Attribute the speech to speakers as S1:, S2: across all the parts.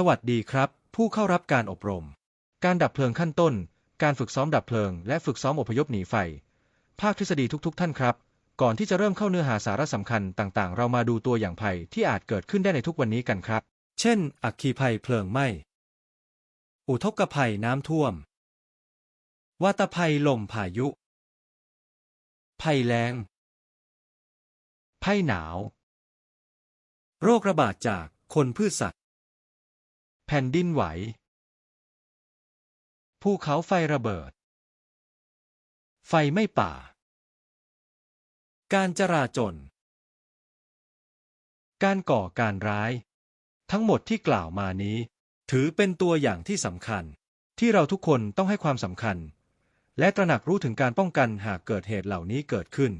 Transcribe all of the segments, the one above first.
S1: สวัสดีครับ ผู้เข้ารับการอบรม การดับเพลิงขั้นต้น การฝึกซ้อมดับเพลิง และฝึกซ้อมอพยพหนีไฟ ภาคทฤษฎีทุกๆท่านครับ ก่อนที่จะเริ่มเข้าเนื้อหาสาระสำคัญต่างๆ เรามาดูตัวอย่างภัยที่อาจเกิดขึ้นได้ในทุกวันนี้กันครับ เช่น อัคคีภัยเพลิงไหม้ อุทกภัยน้ำท่วม วาตภัยลมพายุ ภัยแล้ง ภัยหนาว โรคระบาดจากคนพืชสัตว์ แผ่นดินไหว ภูเขาไฟระเบิด ไฟไม้ป่า การจราจนการก่อการร้าย ทั้งหมดที่กล่าวมานี้ ถือเป็นตัวอย่างที่สำคัญ ที่เราทุกคนต้องให้ความสำคัญ และตระหนักรู้ถึงการป้องกันหากเกิดเหตุเหล่านี้เกิดขึ้น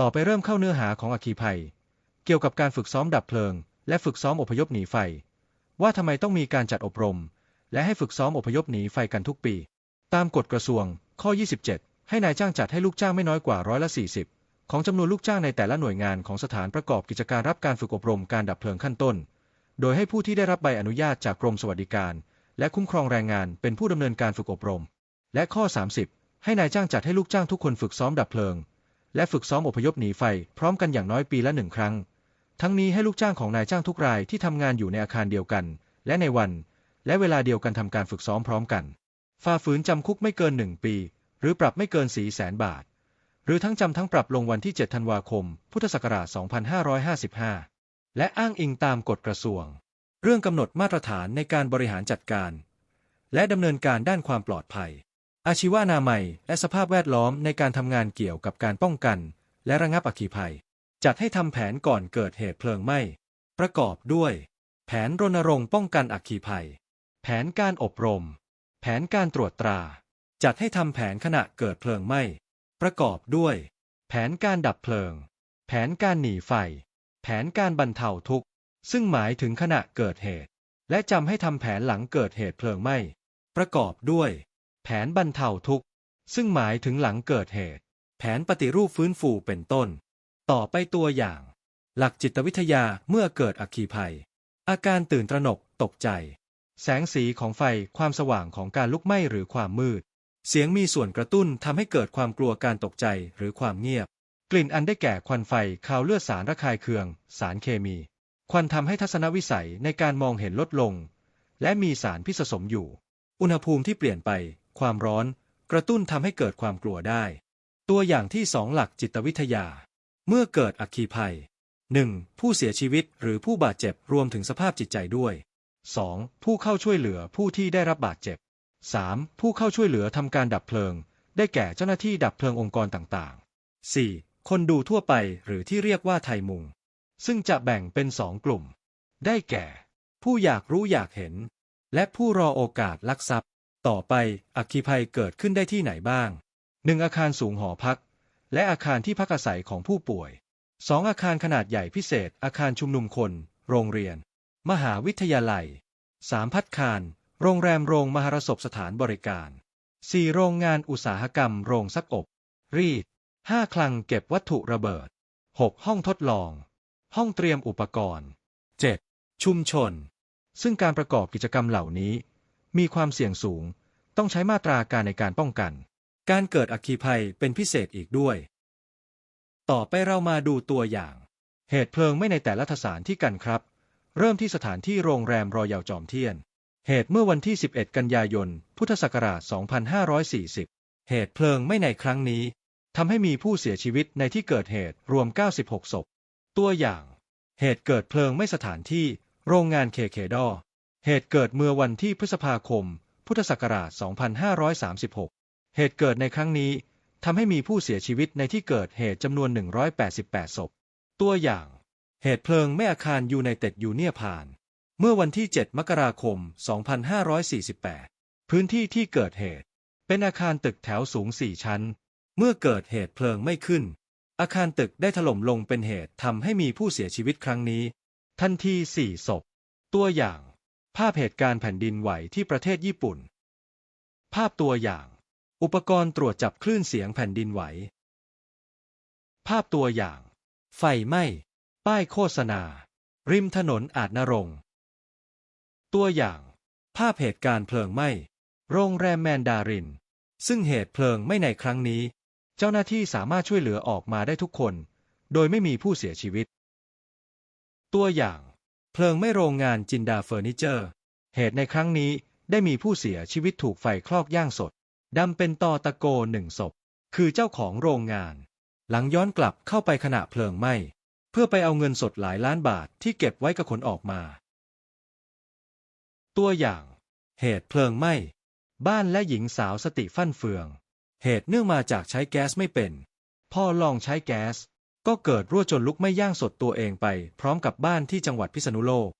S1: ต่อไปเริ่มเข้าเนื้อหาของอัคคีภัย เกี่ยวกับการฝึกซ้อมดับเพลิง และฝึกซ้อมอพยพหนีไฟ ว่าทำไมต้องมีการจัดอบรม และให้ฝึกซ้อมอพยพหนีไฟกันทุกปี ตามกฎกระทรวง ข้อ 27 ให้นายจ้างจัดให้ลูกจ้างไม่น้อยกว่าร้อยละ 40 ของจำนวนลูกจ้างในแต่ละหน่วยงานของสถานประกอบกิจการรับการฝึกอบรมการดับเพลิงขั้นต้น โดยให้ผู้ที่ได้รับใบอนุญาตจากกรมสวัสดิการ และคุ้มครองแรงงานเป็นผู้ดำเนินการฝึกอบรม และข้อ 30 ให้นายจ้างจัดให้ลูกจ้างทุกคนฝึกซ้อมดับเพลิง และฝึกซ้อมอพยพหนีไฟพร้อมกันอย่างน้อยปีละหนึ่งครั้ง ทั้งนี้ให้ลูกจ้างของนายจ้างทุกรายที่ทำงานอยู่ในอาคารเดียวกัน และในวัน และเวลาเดียวกันทำการฝึกซ้อมพร้อมกันฝ่าฝืนจำคุกไม่เกินหนึ่งปี หรือปรับไม่เกินสี่แสนบาท หรือทั้งจำทั้งปรับลงวันที่ 7 ธันวาคม พุทธศักราช 2555 และอ้างอิงตามกฎกระทรวง เรื่องกำหนดมาตรฐานในการบริหารจัดการ และดำเนินการด้านความปลอดภัย อาชีวนามัย และสภาพแวดล้อมในการทำงานเกี่ยวกับการป้องกัน และระงับอัคคีภัย จัดให้ทำแผนก่อนเกิดเหตุเพลิงไหม้ ประกอบด้วย แผนรณรงค์ป้องกันอัคคีภัย แผนการอบรม แผนการตรวจตรา จัดให้ทำแผนขณะเกิดเพลิงไหม้ ประกอบด้วย แผนการดับเพลิง แผนการหนีไฟ แผนการบรรเทาทุกข์ ซึ่งหมายถึงขณะเกิดเหตุ และจำให้ทำแผนหลังเกิดเหตุเพลิงไหม้ ประกอบด้วย แผนบรรเทาทุกข์ ซึ่งหมายถึงหลังเกิดเหตุ แผนปฏิรูปฟื้นฟูเป็นต้น ต่อไปตัวอย่าง หลักจิตวิทยาเมื่อเกิดอัคคีภัย อาการตื่นตระหนกตกใจ แสงสีของไฟความสว่างของการลุกไหม้หรือความมืด เสียงมีส่วนกระตุ้นทำให้เกิดความกลัวการตกใจหรือความเงียบ กลิ่นอันได้แก่ควันไฟคาวเลือดสารระคายเคือง สารเคมี ควันทำให้ทัศนวิสัยในการมองเห็นลดลง และมีสารพิษสมอยู่ อุณหภูมิที่เปลี่ยนไป ความร้อน กระตุ้นทำให้เกิดความกลัวได้ ตัวอย่างที่สองหลักจิตวิทยา เมื่อเกิดอัคคีภัย 1. ผู้เสียชีวิตหรือผู้บาดเจ็บรวมถึงสภาพจิตใจด้วย 2. ผู้เข้าช่วยเหลือผู้ที่ได้รับบาดเจ็บ 3. ผู้เข้าช่วยเหลือทำการดับเพลิง ได้แก่เจ้าหน้าที่ดับเพลิงองค์กรต่างๆ 4. คนดูทั่วไปหรือที่เรียกว่าไทยมุง ซึ่งจะแบ่งเป็นสองกลุ่ม ได้แก่ ผู้อยากรู้อยากเห็น และผู้รอโอกาสลักทรัพย์ ต่อไปอัคคีภัยเกิดขึ้นได้ที่ไหนบ้าง 1. อาคารสูงหอพัก และอาคารที่พักอาศัยของผู้ป่วย 2. อาคารขนาดใหญ่พิเศษ อาคารชุมนุมคน โรงเรียน มหาวิทยาลัย 3. พัดคาร โรงแรมโรงมหรสพสถานบริการ 4. โรงงานอุตสาหกรรม โรงซักอบ รีด 5. คลังเก็บวัตถุระเบิด 6. ห้องทดลอง ห้องเตรียมอุปกรณ์ 7. ชุมชน ซึ่งการประกอบกิจกรรมเหล่านี้ มีความเสี่ยงสูง ต้องใช้มาตราการในการป้องกัน การเกิดอัคคีภัยเป็นพิเศษอีกด้วย ต่อไปเรามาดูตัวอย่าง เหตุเพลิงไม่ในแต่ละสถานที่กันครับ เริ่มที่สถานที่โรงแรมรอยาวจอมเทียน เหตุเมื่อวันที่ 11 กันยายน พุทธศักราช 2540 เหตุเพลิงไม่ในครั้งนี้ทำให้มีผู้เสียชีวิตในที่เกิดเหตุรวม 96 ศพ ตัวอย่าง เหตุเกิดเพลิงไม่สถานที่ โรงงานเคเคดอเหตุเกิดเมื่อวันที่พฤษภาคม พุทธศักราช 2536 เหตุเกิดในครั้งนี้ทำให้มีผู้เสียชีวิตในที่เกิดเหตุจำนวน 188 ศพ ตัวอย่าง เหตุเพลิงไม่อาคารยูไนเต็ดยูเนียพาน เมื่อวันที่ 7 มกราคม 2548 พื้นที่ที่เกิดเหตุ เป็นอาคารตึกแถวสูง 4 ชั้น เมื่อเกิดเหตุเพลิงไม่ขึ้น อาคารตึกได้ถล่มลงเป็นเหตุทำให้มีผู้เสียชีวิตครั้งนี้ ทันที 4 ศพ ตัวอย่าง ภาพเหตุการณ์แผ่นดินไหวที่ประเทศญี่ปุ่น ภาพตัวอย่าง อุปกรณ์ตรวจจับคลื่นเสียงแผ่นดินไหว ภาพตัวอย่าง ไฟไหม้ ป้ายโฆษณา ริมถนนอาจนรงตัวอย่าง ภาพเหตุการณ์เพลิงไหม้ โรงแรมแมนดาริน ซึ่งเหตุเพลิงไหม้ในครั้งนี้ เจ้าหน้าที่สามารถช่วยเหลือออกมาได้ทุกคน โดยไม่มีผู้เสียชีวิต ตัวอย่าง เพลิงไหม้โรงงานจินดาเฟอร์นิเจอร์ เหตุในครั้งนี้ได้มีผู้เสียชีวิตถูกไฟคลอกย่างสด ดำเป็นตอตะโกหนึ่งศพ คือเจ้าของโรงงาน หลังย้อนกลับเข้าไปขณะเพลิงไหม้เพื่อไปเอาเงินสดหลายล้านบาทที่เก็บไว้กับขนออกมา ตัวอย่าง เหตุเพลิงไหม้ บ้านและหญิงสาวสติฟั่นเฟือง เหตุเนื่องมาจากใช้แก๊สไม่เป็น พอลองใช้แก๊ส ก็เกิดรั่วจนลุกไม่ย่างสดตัวเองไป พร้อมกับบ้านที่จังหวัดพิษณุโลก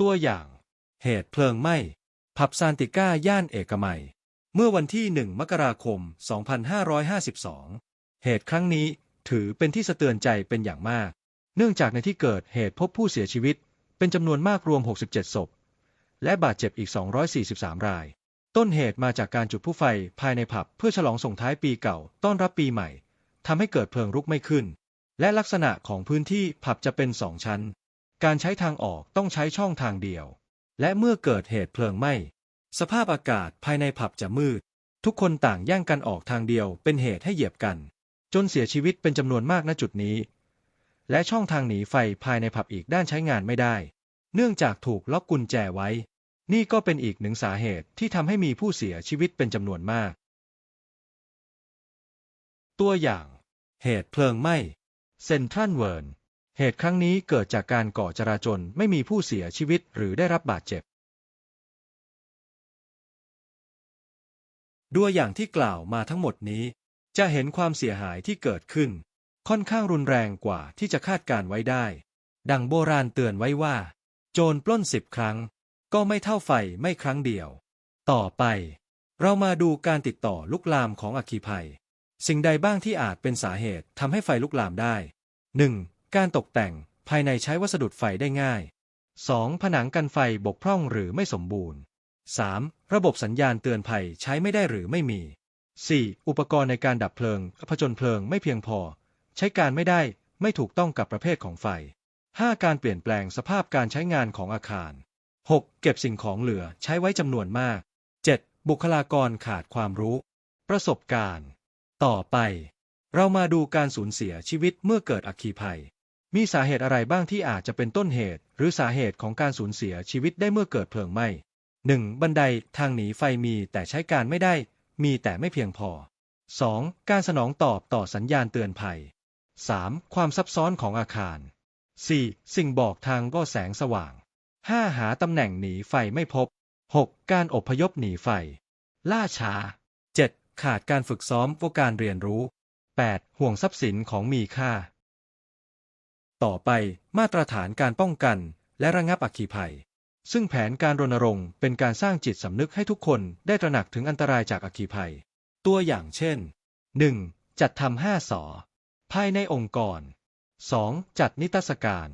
S1: ตัวอย่าง เหตุเพลิงไหม้ ผับซานติก้าย่านเอกมัย เมื่อวันที่ 1 มกราคม 2552 เหตุครั้งนี้ถือเป็นที่สะเตือนใจเป็นอย่างมาก เนื่องจากในที่เกิดเหตุพบผู้เสียชีวิต เป็นจำนวนมากรวม 67 ศพ และบาดเจ็บอีก 243 ราย ต้นเหตุมาจากการจุดผู้ไฟภายในผับเพื่อฉลองส่งท้ายปีเก่าต้อนรับปีใหม่ทำให้เกิดเพลิงรุกไม่ขึ้น และลักษณะของพื้นที่ผับจะเป็นสองชั้น การใช้ทางออกต้องใช้ช่องทางเดียว และเมื่อเกิดเหตุเพลิงไหม้ สภาพอากาศภายในผับจะมืด ทุกคนต่างแย่งกันออกทางเดียวเป็นเหตุให้เหยียบกัน จนเสียชีวิตเป็นจำนวนมากณจุดนี้ และช่องทางหนีไฟภายในผับอีกด้านใช้งานไม่ได้ เนื่องจากถูกล็อกกุญแจไว้ นี่ก็เป็นอีกหนึ่งสาเหตุที่ทำให้มีผู้เสียชีวิตเป็นจำนวนมาก ตัวอย่าง เหตุเพลิงไหม้เซนทรัลเวิร์น เหตุครั้งนี้เกิดจากการก่อจราจนไม่มีผู้เสียชีวิตหรือได้รับบาดเจ็บ ด้วยอย่างที่กล่าวมาทั้งหมดนี้ จะเห็นความเสียหายที่เกิดขึ้น ค่อนข้างรุนแรงกว่าที่จะคาดการไว้ได้ ดังโบราณเตือนไว้ว่า โจรปล้นสิบครั้ง ก็ไม่เท่าไฟไม่ครั้งเดียว ต่อไป เรามาดูการติดต่อลุกลามของอัคคีภัย สิ่งใดบ้างที่อาจเป็นสาเหตุทำให้ไฟลุกลามได้ 1. การตกแต่งภายในใช้วัสดุไฟได้ง่าย 2. ผนังกันไฟบกพร่องหรือไม่สมบูรณ์ 3. ระบบสัญญาณเตือนภัยใช้ไม่ได้หรือไม่มี 4. อุปกรณ์ในการดับเพลิงผจญเพลิงไม่เพียงพอ ใช้การไม่ได้ไม่ถูกต้องกับประเภทของไฟ 5. การเปลี่ยนแปลงสภาพการใช้งานของอาคาร 6. เก็บสิ่งของเหลือใช้ไว้จำนวนมาก 7. บุคลากรขาดความรู้ ประสบการณ์ ต่อไป เรามาดูการสูญเสียชีวิตเมื่อเกิดอัคคีภัย มีสาเหตุอะไรบ้างที่อาจจะเป็นต้นเหตุ หรือสาเหตุของการสูญเสียชีวิตได้เมื่อเกิดเพลิงไหม้ 1. บันไดทางหนีไฟมีแต่ใช้การไม่ได้ มีแต่ไม่เพียงพอ 2. การสนองตอบต่อสัญญาณเตือนภัย 3. ความซับซ้อนของอาคาร 4. สิ่งบอกทางก็แสงสว่าง 5. หาตำแหน่งหนีไฟไม่พบ 6. การอพยพหนีไฟ ล่าช้า 7. ขาดการฝึกซ้อมว่าการเรียนรู้ 8. ห่วงทรัพย์สินของมีค่า ต่อไปมาตรฐานการป้องกัน และระงับอัคคีภัย ซึ่งแผนการรณรงค์เป็นการสร้างจิตสำนึกให้ทุกคนได้ตระหนักถึงอันตรายจากอัคคีภัย ตัวอย่างเช่น 1. จัดทำห้าสอภายในองค์กร 2. จัดนิทรรศการ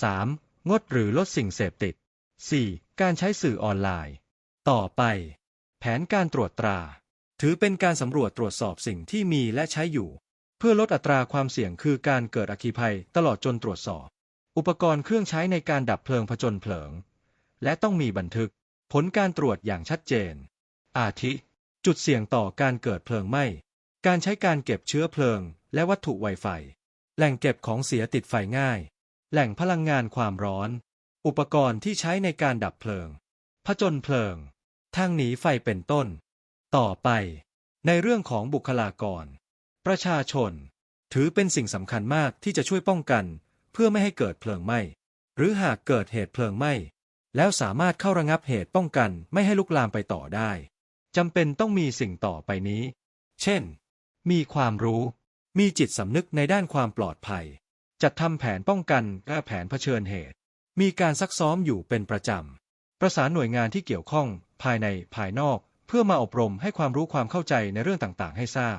S1: 3. งดหรือลดสิ่งเสพติด 4. การใช้สื่อออนไลน์ ต่อไป แผนการตรวจตรา ถือเป็นการสำรวจตรวจสอบสิ่งที่มีและใช้อยู่ เพื่อลดอัตราความเสี่ยงคือการเกิดอัคคีภัยตลอดจนตรวจสอบ อุปกรณ์เครื่องใช้ในการดับเพลิงผจญเพลิง และต้องมีบันทึก ผลการตรวจอย่างชัดเจน อาทิ จุดเสี่ยงต่อการเกิดเพลิงไหม้การใช้การเก็บเชื้อเพลิง และวัตถุไวไฟ แหล่งเก็บของเสียติดไฟง่าย แหล่งพลังงานความร้อน อุปกรณ์ที่ใช้ในการดับเพลิง ผจญเพลิง ทางหนีไฟเป็นต้น ต่อไป ในเรื่องของบุคลากร ประชาชน ถือเป็นสิ่งสำคัญมากที่จะช่วยป้องกัน เพื่อไม่ให้เกิดเพลิงไหม้ หรือหากเกิดเหตุเพลิงไหม้ แล้วสามารถเข้าระงับเหตุป้องกันไม่ให้ลุกลามไปต่อได้จำเป็นต้องมีสิ่งต่อไปนี้ เช่น มีความรู้ มีจิตสำนึกในด้านความปลอดภัย จัดทำแผนป้องกันและแผนเผชิญเหตุ มีการซักซ้อมอยู่เป็นประจำ ประสานหน่วยงานที่เกี่ยวข้องภายในภายนอก เพื่อมาอบรมให้ความรู้ความเข้าใจในเรื่องต่างๆ ให้ทราบ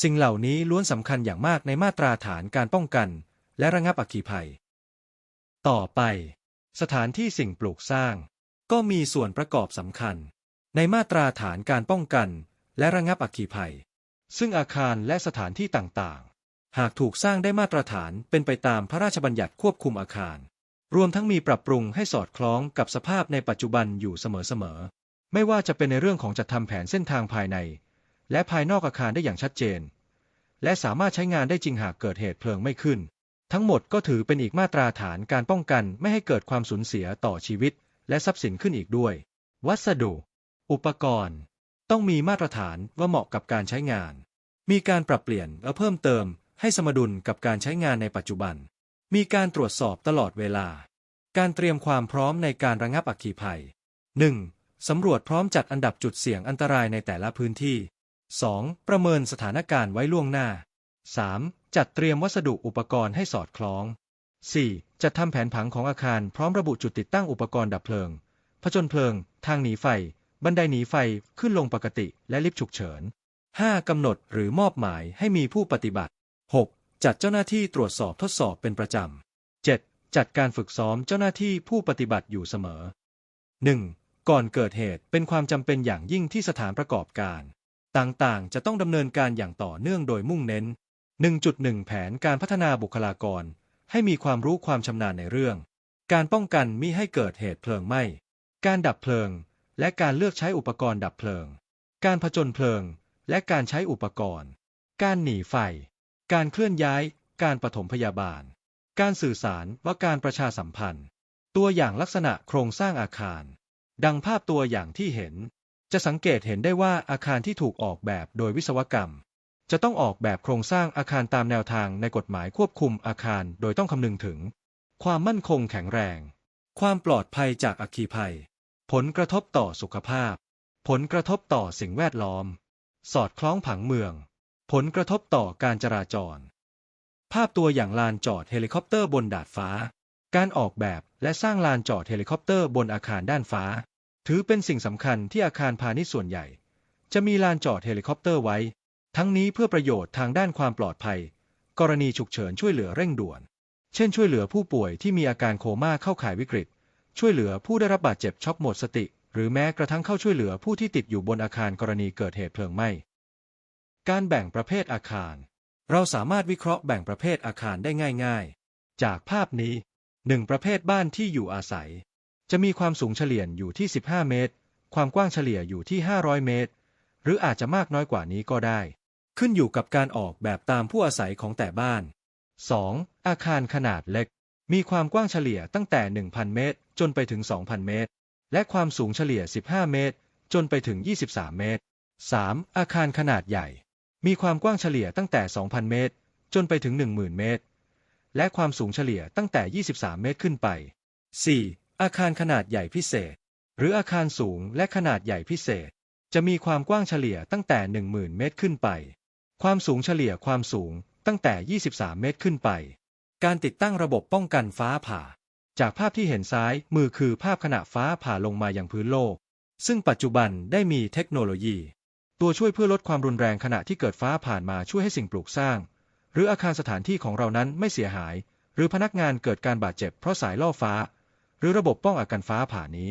S1: สิ่งเหล่านี้ล้วนสำคัญอย่างมากในมาตราฐานการป้องกัน และระงับอัคคีภัย ต่อไป สถานที่สิ่งปลูกสร้าง ก็มีส่วนประกอบสำคัญ ในมาตราฐานการป้องกัน และระงับอัคคีภัย ซึ่งอาคารและสถานที่ต่างๆ หากถูกสร้างได้มาตรฐานเป็นไปตามพระราชบัญญัติควบคุมอาคาร รวมทั้งมีปรับปรุงให้สอดคล้องกับสภาพในปัจจุบันอยู่เสมอๆไม่ว่าจะเป็นในเรื่องของจัดทำแผนเส้นทางภายใน และภายนอกอาคารได้อย่างชัดเจน และสามารถใช้งานได้จริงหากเกิดเหตุเพลิงไม่ขึ้น ทั้งหมดก็ถือเป็นอีกมาตราฐานการป้องกันไม่ให้เกิดความสูญเสียต่อชีวิต และทรัพย์สินขึ้นอีกด้วย วัสดุ อุปกรณ์ ต้องมีมาตรฐานว่าเหมาะกับการใช้งาน มีการปรับเปลี่ยนและเพิ่มเติม ให้สมดุลกับการใช้งานในปัจจุบัน มีการตรวจสอบตลอดเวลา การเตรียมความพร้อมในการระงับอัคคีภัย 1. สำรวจพร้อมจัดอันดับจุดเสี่ยงอันตรายในแต่ละพื้นที่ 2. ประเมินสถานการณ์ไว้ล่วงหน้า 3. จัดเตรียมวัสดุอุปกรณ์ให้สอดคล้อง 4. จัดทำแผนผังของอาคารพร้อมระบุจุดติดตั้งอุปกรณ์ดับเพลิง ผจญเพลิง ทางหนีไฟ บันไดหนีไฟ ขึ้นลงปกติ และลิฟต์ฉุกเฉิน 5. กำหนดหรือมอบหมายให้มีผู้ปฏิบัติ 6. จัดเจ้าหน้าที่ตรวจสอบทดสอบเป็นประจำ 7. จัดการฝึกซ้อมเจ้าหน้าที่ผู้ปฏิบัติอยู่เสมอ 1. ก่อนเกิดเหตุเป็นความจำเป็นอย่างยิ่งที่สถานประกอบการ ต่างๆ จะต้องดำเนินการอย่างต่อเนื่องโดยมุ่งเน้น 1.1 แผนการพัฒนาบุคลากร ให้มีความรู้ความชำนาญในเรื่อง การป้องกันมิให้เกิดเหตุเพลิงไหม้ การดับเพลิง และการเลือกใช้อุปกรณ์ดับเพลิง การผจญเพลิง และการใช้อุปกรณ์ การหนีไฟ การเคลื่อนย้าย การปฐมพยาบาล การสื่อสารว่าการประชาสัมพันธ์ ตัวอย่างลักษณะโครงสร้างอาคาร ดังภาพตัวอย่างที่เห็น จะสังเกตเห็นได้ว่าอาคารที่ถูกออกแบบโดยวิศวกรรม จะต้องออกแบบโครงสร้างอาคารตามแนวทางในกฎหมายควบคุมอาคารโดยต้องคำนึงถึง ความมั่นคงแข็งแรง ความปลอดภัยจากอัคคีภัย ผลกระทบต่อสุขภาพ ผลกระทบต่อสิ่งแวดล้อม สอดคล้องผังเมือง ผลกระทบต่อการจราจร ภาพตัวอย่างลานจอดเฮลิคอปเตอร์บนดาดฟ้า การออกแบบและสร้างลานจอดเฮลิคอปเตอร์บนอาคารด้านฟ้า ถือเป็นสิ่งสำคัญที่อาคารพาณิชย์ส่วนใหญ่ จะมีลานจอดเฮลิคอปเตอร์ไว้ ทั้งนี้เพื่อประโยชน์ทางด้านความปลอดภัย กรณีฉุกเฉินช่วยเหลือเร่งด่วน เช่นช่วยเหลือผู้ป่วยที่มีอาการโคม่าเข้าข่ายวิกฤต ช่วยเหลือผู้ได้รับบาดเจ็บช็อกหมดสติ หรือแม้กระทั่งเข้าช่วยเหลือผู้ที่ติดอยู่บนอาคารกรณีเกิดเหตุเพลิงไหม้ การแบ่งประเภทอาคาร เราสามารถวิเคราะห์แบ่งประเภทอาคารได้ง่าย ๆ จากภาพนี้ 1. ประเภทบ้านที่อยู่อาศัย จะมีความสูงเฉลี่ยอยู่ที่ 15 เมตร ความกว้างเฉลี่ยอยู่ที่ 500 เมตร หรืออาจจะมากน้อยกว่านี้ก็ได้ ขึ้นอยู่กับการออกแบบตามผู้อาศัยของแต่บ้าน 2. อาคารขนาดเล็ก มีความกว้างเฉลี่ยตั้งแต่ 1,000 เมตร จนไปถึง 2,000 เมตร และความสูงเฉลี่ย 15 เมตร จนไปถึง 23 เมตร 3. อาคารขนาดใหญ่ มีความกว้างเฉลี่ยตั้งแต่ 2,000 เมตร จนไปถึง 10,000 เมตร และความสูงเฉลี่ยตั้งแต่ 23 เมตรขึ้นไป 4. อาคารขนาดใหญ่พิเศษ หรืออาคารสูงและขนาดใหญ่พิเศษ จะมีความกว้างเฉลี่ยตั้งแต่ 10,000 เมตรขึ้นไป ความสูงเฉลี่ยความสูงตั้งแต่ 23 เมตรขึ้นไป การติดตั้งระบบป้องกันฟ้าผ่า จากภาพที่เห็นซ้ายมือคือภาพขณะฟ้าผ่าลงมาอย่างพื้นโลก ซึ่งปัจจุบันได้มีเทคโนโลยี ตัวช่วยเพื่อลดความรุนแรงขณะที่เกิดฟ้าผ่านมาช่วยให้สิ่งปลูกสร้าง หรืออาคารสถานที่ของเรานั้นไม่เสียหาย หรือพนักงานเกิดการบาดเจ็บเพราะสายล่อฟ้า หรือระบบป้องกันฟ้าผ่านี้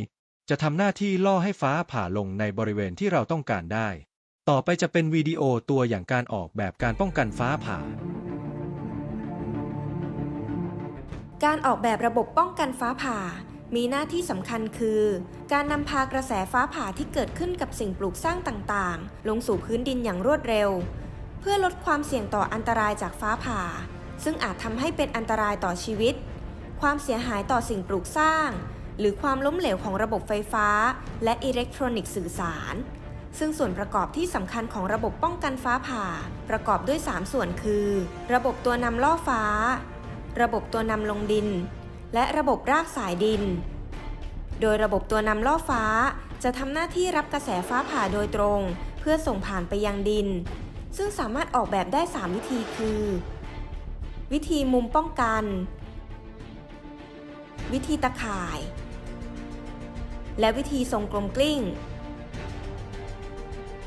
S1: จะทำหน้าที่ล่อให้ฟ้าผ่าลงในบริเวณที่เราต้องการได้ ต่อไปจะเป็นวิดีโอตัวอย่างการออกแบบการป้องกันฟ้าผ่า
S2: การออกแบบระบบป้องกันฟ้าผ่า มีหน้าที่สำคัญคือ การนำพากระแสฟ้าผ่าที่เกิดขึ้นกับสิ่งปลูกสร้างต่างๆ ลงสู่พื้นดินอย่างรวดเร็ว เพื่อลดความเสี่ยงต่ออันตรายจากฟ้าผ่า ซึ่งอาจทำให้เป็นอันตรายต่อชีวิต ความเสียหายต่อสิ่งปลูกสร้าง หรือความล้มเหลวของระบบไฟฟ้า และอิเล็กทรอนิกส์สื่อสาร ซึ่งส่วนประกอบที่สำคัญของระบบป้องกันฟ้าผ่า ประกอบด้วย 3 ส่วนคือ ระบบตัวนำล่อฟ้า ระบบตัวนำลงดิน และระบบรากสายดิน โดยระบบตัวนำล่อฟ้าจะทำหน้าที่รับกระแสฟ้าผ่าโดยตรง เพื่อส่งผ่านไปยังดิน ซึ่งสามารถออกแบบได้ 3 วิธีคือ วิธีมุมป้องกัน วิธีตะข่าย และวิธีทรงกลมกลิ้ง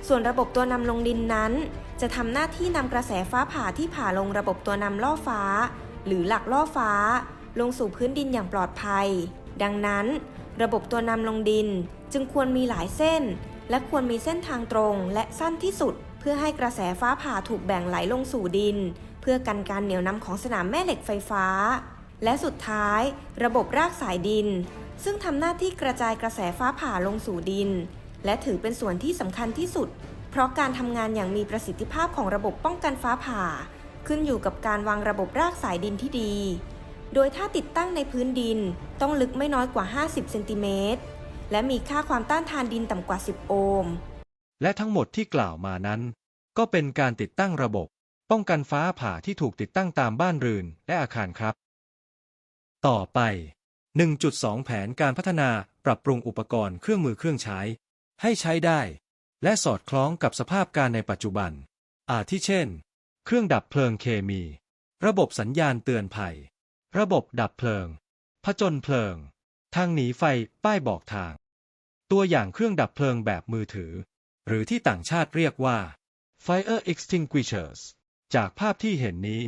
S2: ส่วนระบบตัวนำลงดินนั้น จะทำหน้าที่นำกระแสฟ้าผ่าที่ผ่าลงระบบตัวนำล่อฟ้า หรือหลักล่อฟ้า ลงสู่พื้นดินอย่างปลอดภัย ดังนั้น ระบบตัวนำลงดินจึงควรมีหลายเส้น และควรมีเส้นทางตรงและสั้นที่สุด เพื่อให้กระแสฟ้าผ่าถูกแบ่งไหลลงสู่ดิน เพื่อกันการเหนี่ยวนำของสนามแม่เหล็กไฟฟ้า และสุดท้ายระบบรากสายดิน ซึ่งทำหน้าที่กระจายกระแสฟ้าผ่าลงสู่ดิน และถือเป็นส่วนที่สำคัญที่สุด เพราะการทำงานอย่างมีประสิทธิภาพของระบบป้องกันฟ้าผ่า ขึ้นอยู่กับการวางระบบรากสายดินที่ดี โดยถ้าติดตั้งในพื้นดินต้องลึกไม่น้อยกว่า 50เซนติเมตรและมีค่าความต้านทานดินต่ำกว่า 10 โอห์ม
S1: และทั้งหมดที่กล่าวมานั้น ก็เป็นการติดตั้งระบบ ป้องกันฟ้าผ่าที่ถูกติดตั้งตามบ้านเรือนและอาคารครับ ต่อไป 1.2 แผนการพัฒนาปรับปรุงอุปกรณ์เครื่องมือเครื่องใช้ ให้ใช้ได้ และสอดคล้องกับสภาพการในปัจจุบัน อาทิเช่น เครื่องดับเพลิงเคมี ระบบสัญญาณเตือนภัย ระบบดับเพลิง ผจญเพลิง ทางหนีไฟป้ายบอกทาง ตัวอย่างเครื่องดับเพลิงแบบมือถือ หรือที่ต่างชาติเรียกว่า Fire Extinguishers จากภาพที่เห็นนี้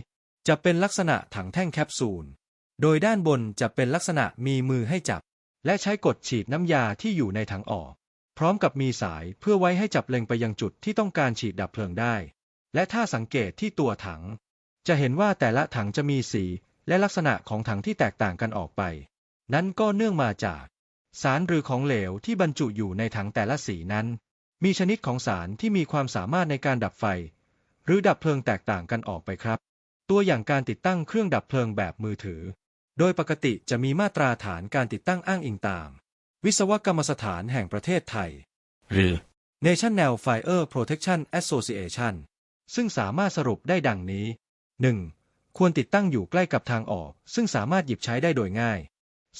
S1: จะเป็นลักษณะถังแท่งแคปซูล โดยด้านบนจะเป็นลักษณะมีมือให้จับ และใช้กดฉีดน้ำยาที่อยู่ในถังออก พร้อมกับมีสายเพื่อไว้ให้จับเล็งไปยังจุดที่ต้องการฉีดดับเพลิงได้ และถ้าสังเกตที่ตัวถัง จะเห็นว่าแต่ละถังจะมีสีและลักษณะของถังที่แตกต่างกันออกไป นั้นก็เนื่องมาจาก สารหรือของเหลวที่บรรจุอยู่ในถังแต่ละสีนั้น มีชนิดของสารที่มีความสามารถในการดับไฟ หรือดับเพลิงแตกต่างกันออกไปครับ ตัวอย่างการติดตั้งเครื่องดับเพลิงแบบมือถือ โดยปกติจะมีมาตราฐานการติดตั้งอ้างอิงตาม วิศวกรรมสถานแห่งประเทศไทย หรือ National Fire Protection Association ซึ่งสามารถสรุปได้ดังนี้ 1. ควรติดตั้งอยู่ใกล้กับทางออก ซึ่งสามารถหยิบใช้ได้โดยง่าย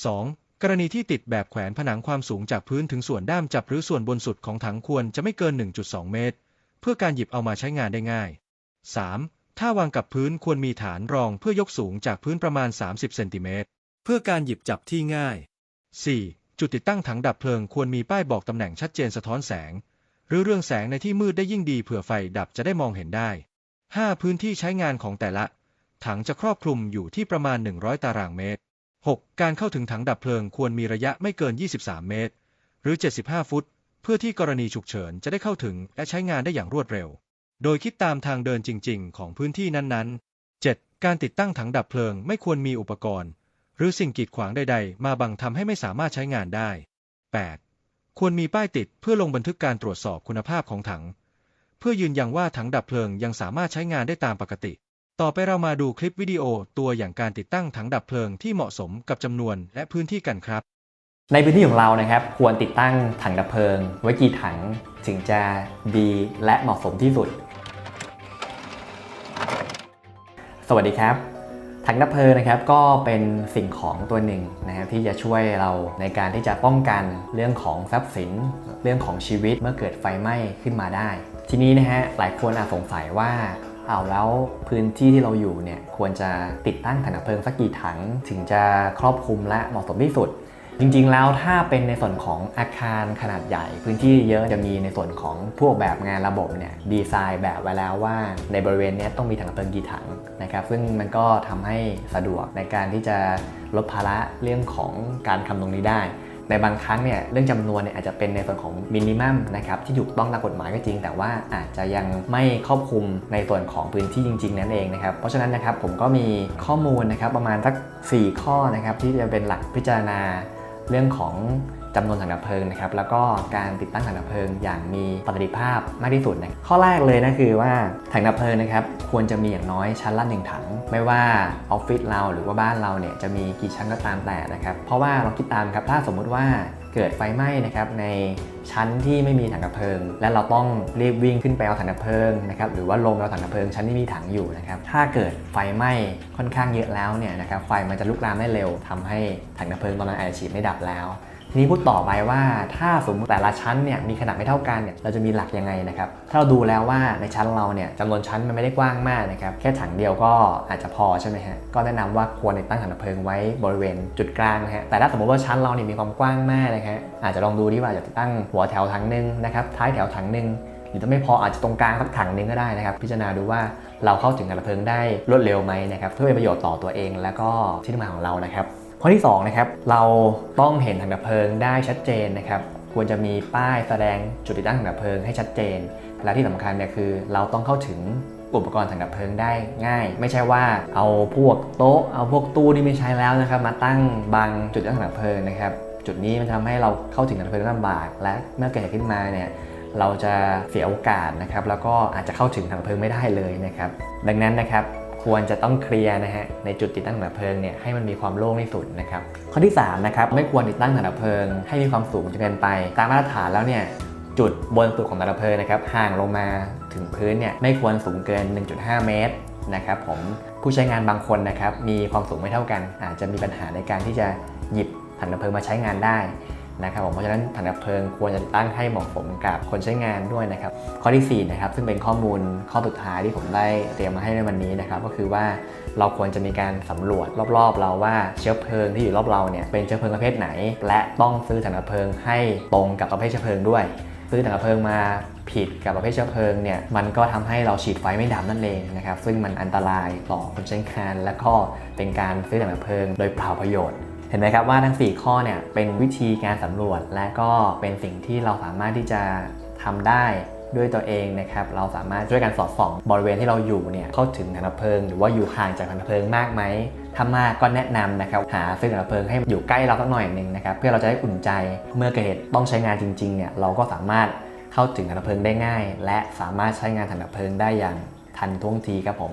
S1: 2. กรณีที่ติดแบบแขวนผนังความสูงจากพื้นถึงส่วนด้ามจับหรือส่วนบนสุดของถังควรจะไม่เกิน 1.2 เมตร เพื่อการหยิบเอามาใช้งานได้ง่าย 3. ถ้าวางกับพื้นควรมีฐานรองเพื่อยกสูงจากพื้นประมาณ 30 เซนติเมตร เพื่อการหยิบจับที่ง่าย 4. จุดติดตั้งถังดับเพลิงควรมีป้ายบอกตำแหน่งชัดเจนสะท้อนแสง หรือเรื่องแสงในที่มืดได้ยิ่งดีเผื่อไฟดับจะได้มองเห็นได้ 5. พื้นที่ใช้งานของแต่ละ ถังจะครอบคลุมอยู่ที่ประมาณ 100 ตารางเมตร 6. การเข้าถึงถังดับเพลิงควรมีระยะไม่เกิน 23 เมตร หรือ 75 ฟุต เพื่อที่กรณีฉุกเฉินจะได้เข้าถึงและใช้งานได้อย่างรวดเร็ว โดยคิดตามทางเดินจริง ๆ ของพื้นที่นั้นๆ 7. การติดตั้งถังดับเพลิงไม่ควรมีอุปกรณ์ หรือสิ่งกีดขวางใด ๆ มาบังทำให้ไม่สามารถใช้งานได้ 8. ควรมีป้ายติดเพื่อลงบันทึกการตรวจสอบคุณภาพของถัง เพื่อยืนยันว่าถังดับเพลิงยังสามารถใช้งานได้ตามปกติ ต่อไปเรามาดูคลิปวิดีโอตัวอย่างการติดตั้งถังดับเพลิงที่เหมาะสมกับจำนวนและพื้นที่กันครับ
S3: ในพื้นที่ของเรานะครับควรติดตั้งถังดับเพลิง ไว้กี่ถังถึงจะดีและเหมาะสมที่สุด สวัสดีครับ ถังดับเพลิงนะครับก็เป็นสิ่งของตัวหนึ่งนะครับที่จะช่วยเราในการที่จะป้องกันเรื่องของทรัพย์สิน เรื่องของชีวิตเมื่อเกิดไฟไหม้ขึ้นมาได้ ทีนี้นะฮะหลายคนอาจสงสัยว่าเอาแล้วพื้นที่ที่เราอยู่เนี่ยควรจะติดตั้งถังดับเพลิงสักกี่ถังถึงจะครอบคลุมและเหมาะสมที่สุด จริงๆ แล้วถ้าเป็นในส่วนของอาคารขนาดใหญ่ พื้นที่เยอะจะมีในส่วนของพวกแบบงานระบบเนี่ยดีไซน์แบบไว้แล้วว่าในบริเวณนี้ต้องมีถังเพลิงกี่ถังนะครับซึ่งมันก็ทำให้สะดวกในการที่จะลดภาระเรื่องของการทำตรงนี้ได้ในบางครั้งเนี่ยเรื่องจำนวนเนี่ยอาจจะเป็นในส่วนของมินิมัมนะครับที่ถูกต้องตามกฎหมายก็จริง แต่ว่าอาจจะยังไม่ครอบคลุมในส่วนของพื้นที่จริง ๆ นั่นเองนะครับเพราะฉะนั้นนะครับผมก็มีข้อมูลนะครับประมาณสัก 4 ข้อนะครับที่จะเป็นหลักพิจารณา เรื่องของจำนวนถังดับเพลิงนะครับแล้วก็การติดตั้งถังดับเพลิงอย่างมีประสิทธิภาพมากที่สุดนะข้อแรกเลยนะคือว่าถังดับเพลิงนะครับควรจะมีอย่างน้อยชั้นละหนึ่งถัง ไม่ว่าออฟฟิศเราหรือว่าบ้านเราเนี่ยจะมีกี่ชั้นก็ตามแต่นะครับเพราะว่าเราคิดตามครับถ้าสมมุติว่าเกิดไฟไหม้นะครับใน ชั้นที่ไม่มีถังดับเพลิง และเราต้องรีบวิ่งขึ้นไปเอาถังดับเพลิงนะครับหรือว่าลงไปเอาถังดับเพลิงชั้นที่มีถังอยู่นะครับถ้าเกิดไฟไหม้ค่อนข้างเยอะแล้วเนี่ยนะครับไฟมันจะลุกลามได้เร็วทำให้ถังดับเพลิงตอนนั้นอาจจะฉีดไม่ดับแล้ว ทีนี้พูดต่อไปว่าถ้าสมมติแต่ละชั้นเนี่ยมีขนาดไม่เท่ากันเนี่ยเราจะมีหลักยังไงนะครับถ้าเราดูแล้วว่าในชั้นเราเนี่ยจำนวนชั้นมันไม่ได้กว้างมากนะครับแค่ถังเดียวก็อาจจะพอใช่ไหมฮะก็แนะนำว่าควรตั้งถังดับเพลิงไว้บริเวณจุดกลางนะฮะแต่ถ้าสมมติว่าชั้นเราเนี่ยมีความกว้างมากนะฮะอาจจะลองดูที่ว่าจะตั้งหัวแถวถังหนึ่งนะครับท้ายแถวถังหนึ่งหรือถ้าไม่พออาจจะตรงกลางสักถังหนึงก็ได้นะครับ พิจารณาดูว่าเราเข้าถึงถังดับเพลิงได้รวดเร็วไหมนะครับเพื่อเป็นประโยชน์ต่อตัวเอง และก็ที่ทำงานของเรานะครับ ข้อที่2นะครับเราต้องเห็นถังดับเพลิงได้ชัดเจนนะครับควรจะมีป้ายแสดงจุดติดตั้งถังดับเพลิงให้ชัดเจน และที่สำคัญเนี่ยคือ เราต้องเข้าถึงอุปกรณ์ถังดับเพลิงได้ง่าย ไม่ใช่ว่าเอาพวกโต๊ะเอาพวกตู้ที่ไม่ใช้แล้วนะครับมาตั้งบังจุดตั้งถังดับเพลิงนะครับจุดนี้มันทำให้เราเข้าถึงถังดับเพลิงลำบากและเมื่อเกิดขึ้นมาเนี่ยเราจะเสียโอกาสนะครับแล้วก็อาจจะเข้าถึงถังดับเพลิงไม่ได้เลยนะครับดังนั้นนะครับ ควรจะต้องเคลียร์นะฮะในจุดติดตั้งถังดับเพลิงเนี่ยให้มันมีความโล่งที่สุดนะครับข้อที่3นะครับไม่ควรติดตั้งถังดับเพลิง ให้มีความสูงจนเกินไป ตามมาตรฐานแล้วเนี่ยจุดบนสุดของถังดับเพลิงนะครับห่างลงมาถึงพื้นเนี่ยไม่ควรสูงเกิน 1.5 เมตรนะครับผมผู้ใช้งานบางคนนะครับมีความสูงไม่เท่ากัน อาจจะมีปัญหาในการที่จะหยิบถังดับเพลิงมาใช้งานได้ นะครับผมเพราะฉะนั้นถังดับเพลิงควรจะตั้งให้เหมาะสมกับคนใช้งานด้วยนะครับข้อที่4นะครับซึ่งเป็นข้อมูลข้อสุดท้ายที่ผมได้เตรียมมาให้ในวันนี้นะครับก็คือว่าเราควรจะมีการสำรวจรอบๆ เราว่าเชื้อเพลิงที่อยู่รอบเราเนี่ยเป็นเชื้อเพลิงประเภทไหน และต้องซื้อถังดับเพลิงให้ตรงกับประเภทเชื้อเพลิงด้วยซื้อถังดับเพลิงมาผิดกับประเภทเชื้อเพลิงเนี่ยมันก็ทำให้เราฉีดไฟไม่ดับนั่นเองนะครับซึ่งมันอันตรายต่อคนใช้งาน และก็เป็นการซื้อถังดับเพลิง โดยเปล่าประโยชน์ เห็นไหมครับว่าทั้ง 4 ข้อเนี่ยเป็นวิธีการสำรวจและก็เป็นสิ่งที่เราสามารถที่จะทำได้ด้วยตัวเองนะครับเราสามารถช่วยกันสอดส่อง บริเวณที่เราอยู่เนี่ยเข้าถึงถังดับเพลิง หรือว่าอยู่ห่างจากถังดับเพลิงมากไหมถ้ามากก็แนะนำนะครับหาซื้อถังดับเพลิงให้อยู่ใกล้เราสักหน่อยหนึ่งนะครับเพื่อเราจะได้อุ่นใจเมื่อเกิดเหตุต้องใช้งานจริงๆเนี่ยเราก็สามารถเข้าถึงถังดับเพลิงได้ง่าย และสามารถใช้งานถังดับเพลิงได้อย่างทันท่วงทีครับผม